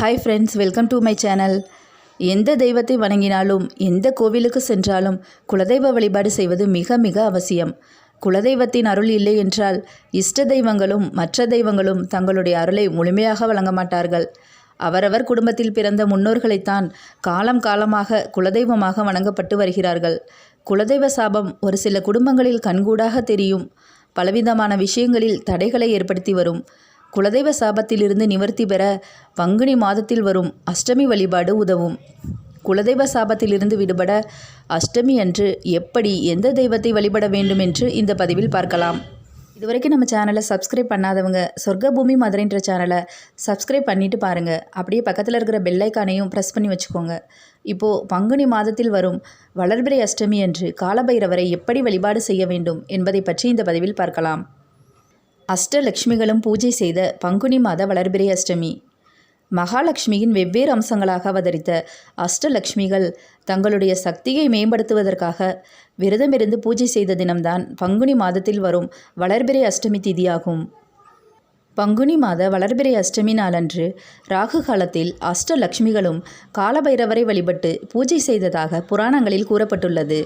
Hi friends welcome to my channel எந்த தெய்வத்தை வணங்கினாலும் எந்த கோவிலுக்கு சென்றாலும் குலதெய்வ வழிபாடு செய்வது மிக மிக அவசியம். குலதெய்வத்தின் அருள் இல்லை என்றால் இஷ்ட தெய்வங்களும் மற்ற தெய்வங்களும் தங்களுடைய அருளை முழுமையாக வழங்க மாட்டார்கள். அவரவர் குடும்பத்தில் பிறந்த முன்னோர்களைத்தான் காலம் காலமாக குலதெய்வமாக வணங்கப்பட்டு வருகிறார்கள். குலதெய்வ சாபம் ஒரு சில குடும்பங்களில் கண்கூடாக தெரியும். பலவிதமான விஷயங்களில் தடைகளை ஏற்படுத்தி வரும். குலதெய்வ சாபத்திலிருந்து நிவர்த்தி பெற பங்குனி மாதத்தில் வரும் அஷ்டமி வழிபாடு உதவும். குலதெய்வ சாபத்திலிருந்து விடுபட அஷ்டமி அன்று எப்படி எந்த தெய்வத்தை வழிபட வேண்டும் என்று இந்த பதிவில் பார்க்கலாம். இதுவரைக்கும் நம்ம சேனலை சப்ஸ்கிரைப் பண்ணாதவங்க சொர்க்க பூமி மதுரைன்ற சேனலை சப்ஸ்கிரைப் பண்ணிட்டு பாருங்கள் அப்படியே பக்கத்தில் இருக்கிற பெல்லைக்கானையும் ப்ரெஸ் பண்ணி வச்சுக்கோங்க. இப்போது பங்குனி மாதத்தில் வரும் வளர்பிறை அஷ்டமி அன்று காலபைரவரை எப்படி வழிபாடு செய்ய வேண்டும் என்பதை பற்றி இந்த பதிவில் பார்க்கலாம். அஷ்டலக்ஷ்மிகளும் பூஜை செய்த பங்குனி மாத வளர்பிறை அஷ்டமி. மகாலட்சுமியின் வெவ்வேறு அம்சங்களாக அவதரித்த அஷ்டலக்ஷ்மிகள் தங்களுடைய சக்தியை மேம்படுத்துவதற்காக விரதமிருந்து பூஜை செய்த தினம்தான் பங்குனி மாதத்தில் வரும் வளர்பிறை அஷ்டமி திதியாகும். பங்குனி மாத வளர்பிறை அஷ்டமி நாளன்று ராகு காலத்தில் அஷ்டலக்ஷ்மிகளும் காலபைரவரை வழிபட்டு பூஜை செய்ததாக புராணங்களில் கூறப்பட்டுள்ளது.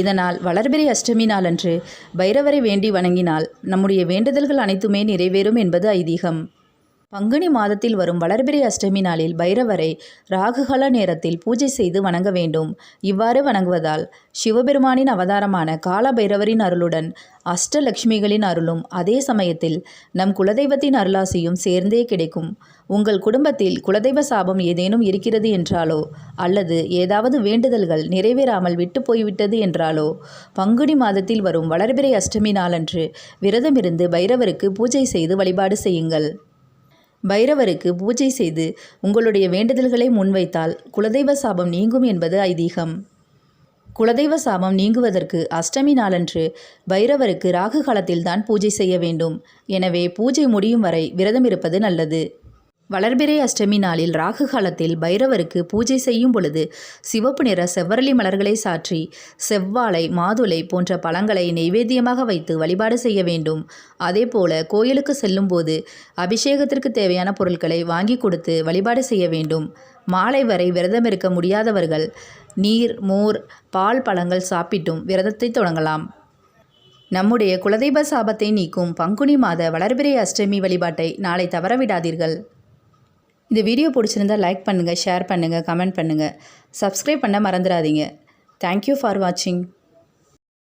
இதனால் வளர்பிறை அஷ்டமி நாளன்று பைரவரை வேண்டி வணங்கினால் நம்முடைய வேண்டுதல்கள் அனைத்துமே நிறைவேறும் என்பது ஐதீகம். பங்குனி மாதத்தில் வரும் வளர்பிறை அஷ்டமி நாளில் பைரவரை ராகுகல நேரத்தில் பூஜை செய்து வணங்க வேண்டும். இவ்வாறு வணங்குவதால் சிவபெருமானின் அவதாரமான கால பைரவரின் அருளுடன் அஷ்டலக்ஷ்மிகளின் அருளும் அதே சமயத்தில் நம் குலதெய்வத்தின் அருளாசியும் சேர்ந்தே கிடைக்கும். உங்கள் குடும்பத்தில் குலதெய்வ சாபம் ஏதேனும் இருக்கிறது என்றாலோ அல்லது ஏதாவது வேண்டுதல்கள் நிறைவேறாமல் விட்டு போய்விட்டது என்றாலோ பங்குனி மாதத்தில் வரும் வளர்பிறை அஷ்டமி நாளன்று விரதமிருந்து பைரவருக்கு பூஜை செய்து வழிபாடு செய்யுங்கள். பைரவருக்கு பூஜை செய்து உங்களுடைய வேண்டுதல்களை முன்வைத்தால் குலதெய்வ சாபம் நீங்கும் என்பது ஐதீகம். குலதெய்வ சாபம் நீங்குவதற்கு அஷ்டமி நாளன்று பைரவருக்கு ராகு காலத்தில்தான் பூஜை செய்ய வேண்டும். எனவே பூஜை முடியும் வரை விரதம் இருப்பது நல்லது. வளர்பிறை அஷ்டமி நாளில் ராகு காலத்தில் பைரவருக்கு பூஜை செய்யும் பொழுது சிவப்பு நிற செவ்வரளி மலர்களை சாற்றி செவ்வாழை மாதுளை போன்ற பழங்களை நெய்வேத்தியமாக வைத்து வழிபாடு செய்ய வேண்டும். அதேபோல கோயிலுக்கு செல்லும்போது அபிஷேகத்திற்கு தேவையான பொருட்களை வாங்கி கொடுத்து வழிபாடு செய்ய வேண்டும். மாலை வரை விரதம் இருக்க முடியாதவர்கள் நீர் மோர் பால் பழங்கள் சாப்பிட்டும் விரதத்தை தொடங்கலாம். நம்முடைய குலதெய்வ சாபத்தை நீக்கும் பங்குனி மாத வளர்பிறை அஷ்டமி வழிபாட்டை நாளை தவறவிடாதீர்கள். இந்த வீடியோ பிடிச்சிருந்தா லைக் பண்ணுங்கள் ஷேர் பண்ணுங்கள் கமெண்ட் பண்ணுங்கள் சப்ஸ்கிரைப் பண்ண மறந்துடாதீங்க. தேங்க்யூ ஃபார் வாட்சிங்